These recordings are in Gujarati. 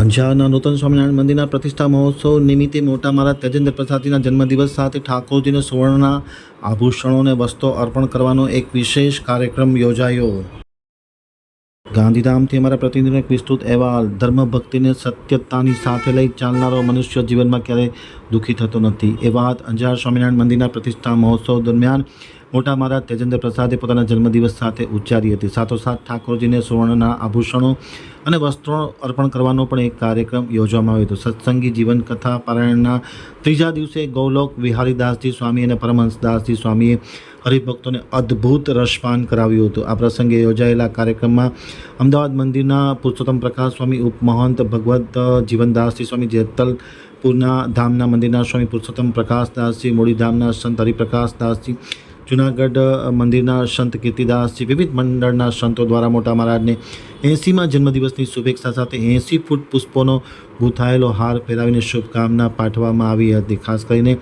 અંજારના નૂતન સ્વામિનારાયણ મંદિરના પ્રતિષ્ઠા મહોત્સવ નિમિત્તે મોટા મહારાજ તેજેન્દ્ર પ્રસાદજીના જન્મદિવસ સાથે ઠાકોરજીને સુવર્ણના આભૂષણોને વસ્ત્રો અર્પણ કરવાનો એક વિશેષ કાર્યક્રમ યોજાયો. ગાંધીધામથી અમારા પ્રતિનિધિનો એક વિસ્તૃત અહેવાલ ધર્મ ભક્તિને સત્યતાની સાથે લઈ ચાલનારો મનુષ્ય જીવનમાં ક્યારેય દુઃખી થતો નથી. એ વાત અંજાર સ્વામિનારાયણ મંદિરના પ્રતિષ્ઠા મહોત્સવ દરમિયાન મોટા મહારાજ તેજેન્દ્ર પ્રસાદે પોતાના જન્મદિવસ સાથે ઉચ્ચારી હતી. સાથોસાથ ઠાકોરજીને સુવર્ણના આભૂષણો અને વસ્ત્રો અર્પણ કરવાનો પણ એક કાર્યક્રમ યોજવામાં આવ્યો હતો. સત્સંગી જીવન કથા પારાયણના ત્રીજા દિવસે ગૌલોક વિહારીદાસજી સ્વામી અને પરમહંસદાસજી સ્વામીએ હરિભક્તોને અદ્ભુત રસપાન કરાવ્યું હતું. આ પ્રસંગે યોજાયેલા કાર્યક્રમમાં અમદાવાદ મંદિરના પુરુષોત્તમ પ્રકાશ સ્વામી, ઉપમહંત ભગવત જીવનદાસજી સ્વામી, જેતલપુરના ધામના મંદિરના સ્વામી પુરુષોત્તમ પ્રકાશદાસજી મૂળીધામના સંત હરિપ્રકાશદાસજી જુનાગઢ મંદિરના સંત કીર્તિદાસજી વિવિધ મંડળના સંતો દ્વારા મોટા મહારાજને એંસીમાં જન્મદિવસની શુભેચ્છા સાથે એંસી ફૂટ પુષ્પોનો ગૂંથાયેલો હાર પહેરાવીને શુભકામના પાઠવવામાં આવી હતી. ખાસ કરીને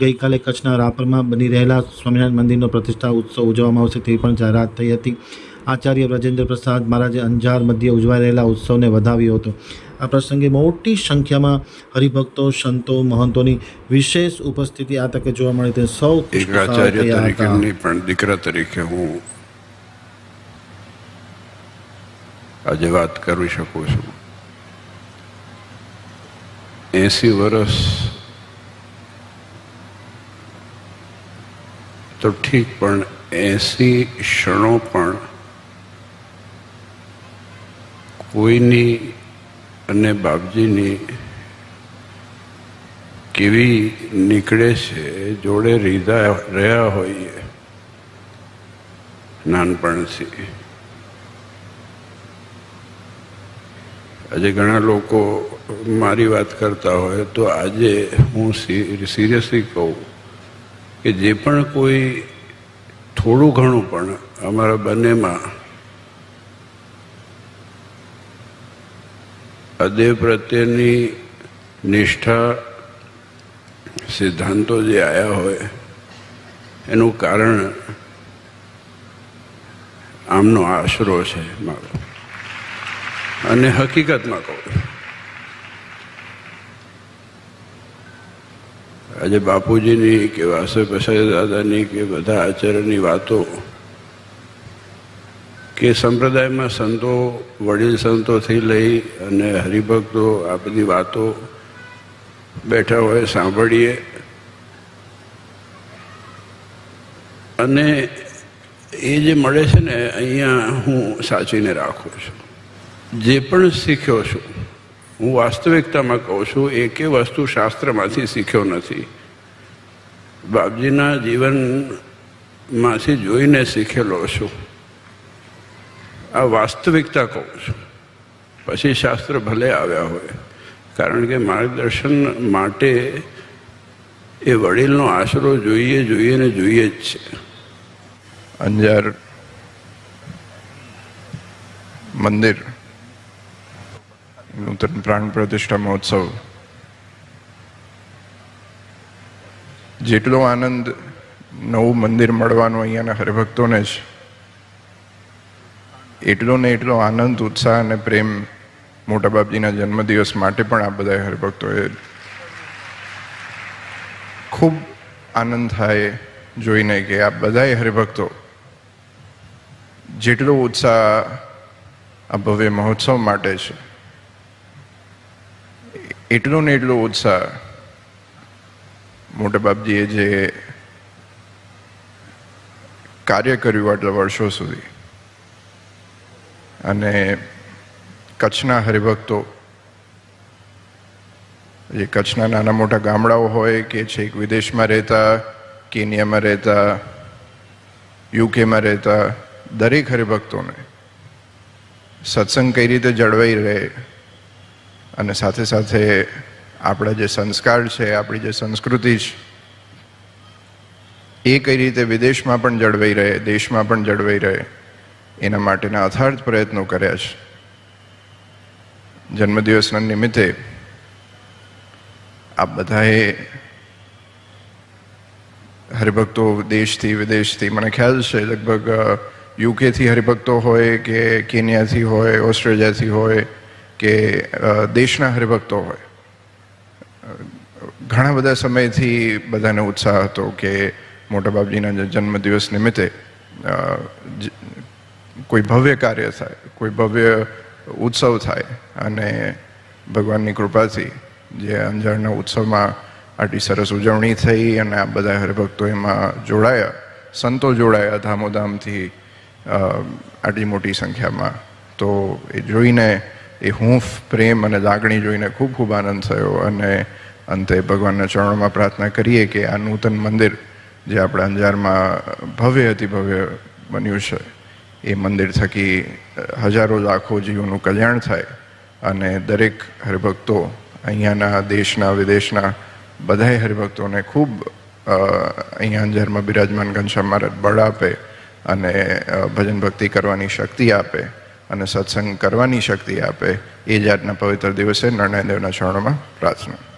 ગઈકાલે કચ્છના રાપરમાં બની રહેલા સ્વામિનારાયણ મંદિરનો પ્રતિષ્ઠા ઉત્સવ ઉજવવામાં આવશે તેવી પણ જાહેરાત થઈ હતી. આચાર્ય વ્રજેન્દ્ર પ્રસાદ મહારાજે અંજાર મધ્યે ઉજવાઈ રહેલા ઉત્સવને વધાવ્યો હતો. આ પ્રસંગે મોટી સંખ્યામાં હરિભક્તો સંતો મહંતોની વિશેષ ઉપસ્થિતિ આ તકે જોવા મળી. તે સૌ એક ખુશખુશાલ આચાર્ય થયા તરીકે હતા. નહીં પણ દીકરા તરીકે હું આજે વાત કરી શકું છું. એસી વર્ષ તો ઠીક પણ એસી ક્ષણો પણ કોઈની અને બાપજીની કેવી નીકળે છે, જોડે રીધા રહ્યા હોઈએ, નાનપણથી. આજે ઘણા લોકો મારી વાત કરતા હોય તો આજે હું સિરિયસલી કહું કે જે પણ કોઈ થોડું ઘણું પણ અમારા બંનેમાં અદેવ પ્રત્યેની નિષ્ઠા સિદ્ધાંતો જે આવ્યા હોય, એનું કારણ આમનો આશરો છે મારો. અને હકીકતમાં કહું. આજે બાપુજીની કે વાસુ પ્રસાદ દાદાની કે બધા આચાર્યની વાતો કે સંપ્રદાયમાં સંતો, વડીલ સંતોથી લઈ અને હરિભક્તો આ બધી વાતો બેઠા હોય, સાંભળીએ. અને એ જે મળે છે ને, અહીંયા હું સાચીને રાખું છું. જે પણ શીખ્યો છું, હું વાસ્તવિકતામાં કહું છું, એકે વસ્તુ શાસ્ત્રમાંથી શીખ્યો નથી. બાપજીના જીવનમાંથી જોઈને શીખેલો છું. આ વાસ્તવિકતા કહું છું. પછી શાસ્ત્ર ભલે આવ્યા હોય, કારણ કે માર્ગદર્શન માટે એ વડીલનો આશરો જોઈએ જોઈએ ને જોઈએ જ છે. અંજાર મંદિર, નૂતન પ્રાણ પ્રતિષ્ઠા મહોત્સવ. જેટલો આનંદ નવું મંદિર મળવાનો અહીંયાના હરિભક્તોને જ એટલો ને એટલો આનંદ, ઉત્સાહ અને પ્રેમ મોટા બાપજીના જન્મદિવસ માટે પણ આ બધા હરિભક્તોએ ખૂબ આનંદ થાય જોઈને કે આ બધાએ હરિભક્તો જેટલો ઉત્સાહ આ ભવ્ય મહોત્સવ માટે છે, એટલો ને એટલો ઉત્સાહ મોટા બાપજીએ જે કાર્ય કર્યું આટલા વર્ષો સુધી. અને કચ્છના હરિભક્તો, જે કચ્છના નાના મોટા ગામડાઓ હોય કે છેક વિદેશમાં રહેતા, કેનિયામાં રહેતા, યુકેમાં રહેતા, દરેક હરિભક્તોને સત્સંગ કઈ રીતે જળવાઈ રહે અને સાથે સાથે આપણા જે સંસ્કાર છે, આપણી જે સંસ્કૃતિ છે, એ કઈ રીતે વિદેશમાં પણ જળવાઈ રહે, દેશમાં પણ જળવાઈ રહે એના માટેના અથાર્થ પ્રયત્નો કર્યા છે. જન્મદિવસના નિમિત્તે આ બધાએ હરિભક્તો દેશથી વિદેશથી, મને ખ્યાલ છે, લગભગ યુકેથી હરિભક્તો હોય કે કેન્યાથી હોય, ઓસ્ટ્રેલિયાથી હોય કે દેશના હરિભક્તો હોય. ઘણા બધા સમયથી બધાને ઉત્સાહ હતો કે મોટા બાપજીના જન્મદિવસ નિમિત્તે કોઈ ભવ્ય કાર્ય થાય, કોઈ ભવ્ય ઉત્સવ થાય અને ભગવાનની કૃપાથી જે અંજારના ઉત્સવમાં આટલી સરસ ઉજવણી થઈ અને આ બધા હરિભક્તો એમાં જોડાયા, સંતો જોડાયા ધામોધામથી આટલી મોટી સંખ્યામાં. તો એ જોઈને એ હૂંફ, પ્રેમ અને લાગણી જોઈને ખૂબ ખૂબ આનંદ થયો અને અંતે ભગવાનના ચરણોમાં પ્રાર્થના કરીએ કે આ નૂતન મંદિર જે આપણા અંજારમાં ભવ્ય અતિ ભવ્ય બન્યું છે. એ મંદિર થકી હજારો લાખો જીવોનું કલ્યાણ થાય અને દરેક હરિભક્તો અહીંયાના દેશના, વિદેશના બધાય હરિભક્તોને ખૂબ અહીંયા અંજારમાં બિરાજમાન ઘનશ્યામ મહારાજ બળ આપે અને ભજન ભક્તિ કરવાની શક્તિ આપે અને સત્સંગ કરવાની શક્તિ આપે એ જાતના પવિત્ર દિવસે નરણાયદેવના ચરણોમાં પ્રાર્થના.